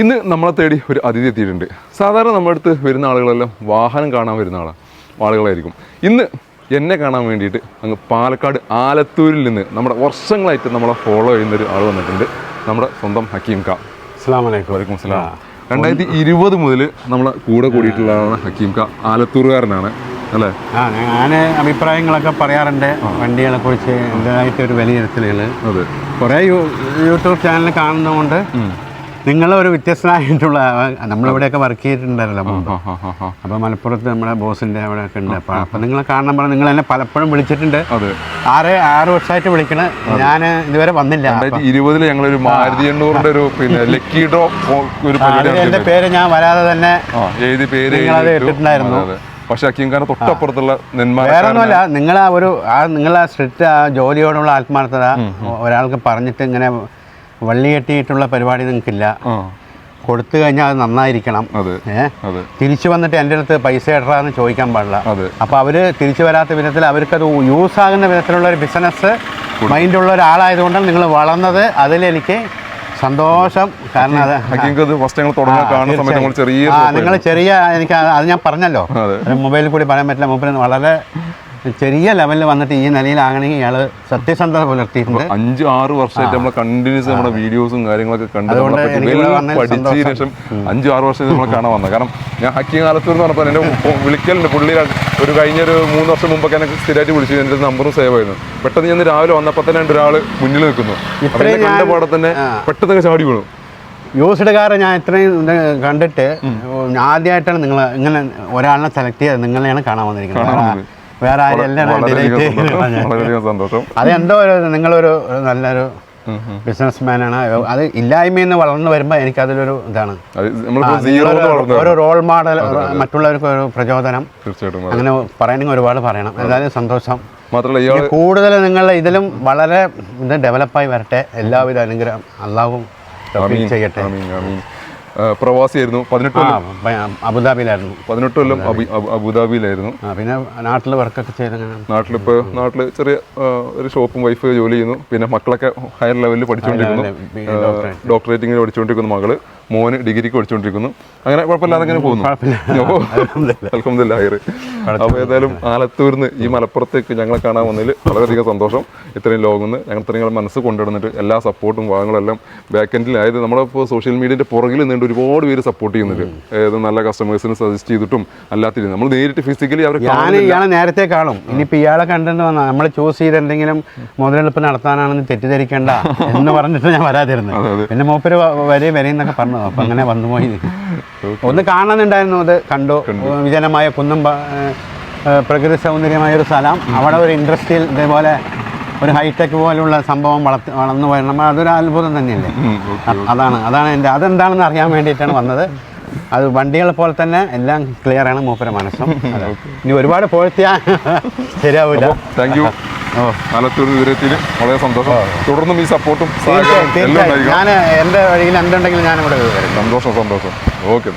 ഇന്ന് നമ്മളെ തേടി ഒരു അതിഥി എത്തിയിട്ടുണ്ട്. സാധാരണ നമ്മുടെ അടുത്ത് വരുന്ന ആളുകളെല്ലാം വാഹനം കാണാൻ വരുന്ന ആളാണ് ആളുകളായിരിക്കും. ഇന്ന് എന്നെ കാണാൻ വേണ്ടിയിട്ട് അങ്ങ് പാലക്കാട് ആലത്തൂരിൽ നിന്ന് നമ്മുടെ വർഷങ്ങളായിട്ട് നമ്മളെ ഫോളോ ചെയ്യുന്ന ഒരു ആൾ വന്നിട്ടുണ്ട്. നമ്മുടെ സ്വന്തം ഹക്കീം ഖാ അസ്സാം വലൈക്കും വലൈക്കും സ്ലാം രണ്ടായിരത്തി ഇരുപത് മുതൽ നമ്മളെ കൂടെ കൂടിയിട്ടുള്ള ഹക്കീം ഖാ ആലത്തൂറുകാരനാണ് അല്ലേ? ആ ഞാൻ അഭിപ്രായങ്ങളൊക്കെ പറയാറുണ്ട്. വണ്ടികളെ കുറിച്ച് എന്തായിട്ടൊരു ഒരു വിലയിരുത്തലുകൾ അതെ. കുറേ യൂട്യൂബ് ചാനൽ കാണുന്നതുകൊണ്ട് നിങ്ങളൊരു വ്യത്യസ്തമായിട്ടുള്ള നമ്മളിവിടെയൊക്കെ വർക്ക് ചെയ്തിട്ടുണ്ടായിരുന്നല്ലോ മുമ്പ്. ഹാ അപ്പോൾ മലപ്പുറത്ത് നമ്മുടെ ബോസിന്റെ അവിടെ ഒക്കെ ഉണ്ട് അപ്പോൾ അപ്പോൾ നിങ്ങളെ കാണണം പറഞ്ഞാൽ നിങ്ങൾ എന്നെ പലപ്പോഴും വിളിച്ചിട്ടുണ്ട്. ആറ് ആറ് വർഷമായിട്ട് വിളിക്കണ. ഞാൻ ഇതുവരെ വന്നില്ല. ഇരുപതിൽ ഞങ്ങളൊരു മാരുതി എണ്ണൂറിന്റെ ഒരു പിന്നെ ലക്കി ഡ്രോ ഒരു എന്റെ പേര് ഞാൻ വരാതെ തന്നെ എഴുതി പേര് നിങ്ങളത്. ഇട്ടിട്ടുണ്ടായിരുന്നു. പക്ഷെ തൊട്ടപ്പുറത്തുള്ള നെന്മാറ വേറെ ഒന്നുമല്ല നിങ്ങൾ ആ ഒരു ആ നിങ്ങൾ ആ സ്ട്രിക്റ്റ് ആ ജോലിയോടുള്ള ആത്മാർത്ഥത ഒരാൾക്ക് പറഞ്ഞിട്ട് ഇങ്ങനെ വള്ളി കെട്ടിയിട്ടുള്ള പരിപാടി നിങ്ങൾക്കില്ല. കൊടുത്തു കഴിഞ്ഞാൽ അത് നന്നായിരിക്കണം. തിരിച്ചു വന്നിട്ട് എന്റെ അടുത്ത് പൈസ ഇടറാന്ന് ചോദിക്കാൻ പാടില്ല. അപ്പോൾ അവർ തിരിച്ചു വരാത്ത വിധത്തിൽ അവർക്കത് യൂസ് ആകുന്ന വിധത്തിലുള്ള ഒരു ബിസിനസ് മൈൻഡുള്ള ഒരാളായതുകൊണ്ടാണ് നിങ്ങൾ വളർന്നത്. അതിലെനിക്ക് സന്തോഷം. കാരണം അത് നിങ്ങൾ ചെറിയ എനിക്ക് അത് ഞാൻ പറഞ്ഞല്ലോ. മൊബൈലിൽ കൂടി പറയാൻ പറ്റില്ല. മൊബൈൽ വളരെ ചെറിയ ലെവലിൽ വന്നിട്ട് ഈ നിലയിലാകണമെങ്കിൽ ഇയാൾ സത്യസന്ധത പുലർത്തിയിട്ടുണ്ട്. അഞ്ച് ആറ് വർഷമായിട്ട് നമ്മൾ കണ്ടിന്യൂസ് നമ്മുടെ വീഡിയോസും കാര്യങ്ങളൊക്കെ കണ്ട് പഠിച്ചതിന് ശേഷം അഞ്ച് ആറ് വർഷമായിട്ട് നമ്മൾ കാണാൻ വന്നത്. കാരണം ഞാൻ ഹക്കിങ് കാലത്തൂർ എന്ന് പറഞ്ഞപ്പോൾ എന്റെ വിളിക്കലുണ്ട്. പുള്ളി ഒരു കഴിഞ്ഞ ഒരു മൂന്ന് വർഷം മുമ്പൊക്കെ എനിക്ക് സ്ഥിരമായിട്ട് വിളിച്ചു. എന്റെ നമ്പറും സേവ് ആയിരുന്നു. പെട്ടെന്ന് ഞാൻ രാവിലെ വന്നപ്പോൾ തന്നെ എന്റെ ഒരാൾ മുന്നിൽ നിൽക്കുന്നു. എന്നെ കണ്ട പാടെ തന്നെ പെട്ടെന്ന് ചാടി വീണു. യൂസ്ഡ് കാർ ഞാൻ ഇത്രയും ഇത് കണ്ടിട്ട് ആദ്യമായിട്ടാണ് നിങ്ങൾ ഇങ്ങനെ ഒരാളിനെ സെലക്ട് ചെയ്ത് നിങ്ങളെയാണ് കാണാൻ വന്നിരിക്കുന്നത്. വേറെ- ആരും സന്തോഷം. അതെന്തോ ഒരു നിങ്ങളൊരു നല്ലൊരു ബിസിനസ് മാനാണ് അത് ഇല്ലായ്മയിൽ നിന്ന് വളർന്നു വരുമ്പോൾ എനിക്കതിലൊരു ഇതാണ്. ഒരു റോൾ മോഡൽ മറ്റുള്ളവർക്ക് ഒരു പ്രചോദനം. തീർച്ചയായിട്ടും. അങ്ങനെ പറയണമെങ്കിൽ ഒരുപാട് പറയണം. എന്തായാലും സന്തോഷം. മാത്രമല്ല കൂടുതൽ നിങ്ങൾ ഇതിലും വളരെ ഇത് ഡെവലപ്പായി വരട്ടെ. എല്ലാവിധ അനുഗ്രഹം അള്ളാഹും ചെയ്യട്ടെ. പ്രവാസിയായിരുന്നു. പതിനെട്ട് അബുദാബിയിലായിരുന്നു. പതിനെട്ട് കൊല്ലം അബു- അബു- അബുദാബിയിലായിരുന്നു. പിന്നെ നാട്ടിൽ വർക്കൊക്കെ ചെയ്തങ്ങനെ നാട്ടിലിപ്പോ നാട്ടിൽ ചെറിയ ഒരു ഷോപ്പും വൈഫ് ജോലി ചെയ്യുന്നു. പിന്നെ മക്കളൊക്കെ ഹയർ ലെവലിൽ പഠിച്ചുകൊണ്ടിരിക്കുന്നു ഡോക്ടറേറ്റിങ്ങിൽ പഠിച്ചുകൊണ്ടിരിക്കുന്നു മകൾ. മോന് ഡിഗ്രിക്ക് പഠിച്ചുകൊണ്ടിരിക്കുന്നു അങ്ങനെ കുഴപ്പമില്ലാതെ അങ്ങനെ പോകുന്നു. അലഹമില്ല ഹയർ അപ്പോൾ ഏതായാലും ആലത്തൂരിന്ന് ഈ മലപ്പുറത്തേക്ക് ഞങ്ങളെ കാണാൻ വന്നതിൽ വളരെയധികം സന്തോഷം. ഇത്രയും ലോകന്ന് ഞങ്ങൾ ഇത്രയും മനസ്സ് കൊണ്ടുവന്നിട്ട് എല്ലാ സപ്പോർട്ടും ഭാഗങ്ങളെല്ലാം ബാക്ക് എൻഡിൽ അതായത് നമ്മളിപ്പോൾ സോഷ്യൽ മീഡിയന്റെ പുറകിൽ നിന്നുകൊണ്ട് ഒരുപാട് പേര് സപ്പോർട്ട് ചെയ്യുന്നുണ്ട് ഏത് നല്ല കസ്റ്റമേഴ്സിന് സജസ്റ്റ് ചെയ്തിട്ടും അല്ലാത്ത നമ്മൾ നേരിട്ട് ഫിസിക്കലി അവർ ഞാൻ ഇയാളെ നേരത്തെ കാണും. ഇനിയിപ്പോൾ ഇയാളെ കണ്ടെന്ന് വന്നാൽ നമ്മൾ ചൂസ് ചെയ്ത് എന്തെങ്കിലും മുതലെടുപ്പ് നടത്താനാണെന്ന് തെറ്റിദ്ധരിക്കേണ്ട എന്ന് പറഞ്ഞിട്ട് ഞാൻ വരാതിരുന്നത്. പിന്നെ മൂപ്പര് വരെയും വരെ വരെയെന്നൊക്കെ പറഞ്ഞു. അപ്പം അങ്ങനെ വന്നു പോയി. ഒന്ന് കാണുന്നുണ്ടായിരുന്നു അത് കണ്ടു. വിജനമായ കുന്നും പ്രകൃതി സൗന്ദര്യമായ ഒരു സ്ഥലം അവിടെ ഒരു ഇൻഡസ്ട്രിയൽ ഇതേപോലെ ഒരു ഹൈടെക് പോലുള്ള സംഭവം വളർത്തി വളർന്നു വരണം അതൊരു അത്ഭുതം തന്നെയല്ലേ? അതാണ് അതാണ് എന്റെ അതെന്താണെന്ന് അറിയാൻ വേണ്ടിയിട്ടാണ് വന്നത്. അത് വണ്ടികളെ പോലെ തന്നെ എല്ലാം ക്ലിയർ ആണ് മൂപ്പര മനസ്സും. ഇനി ഒരുപാട് പോഴ്ത്തിയാ ശരിയാവില്ല താങ്ക് യു ആലത്തൂർ വിവരത്തിൽ വളരെ സന്തോഷം. തുടർന്നും ഈ സപ്പോർട്ടും ഞാൻ എന്റെ വഴിയിൽ എന്തുണ്ടെങ്കിലും ഞാനിവിടെ സന്തോഷം സന്തോഷം. ഓക്കെ.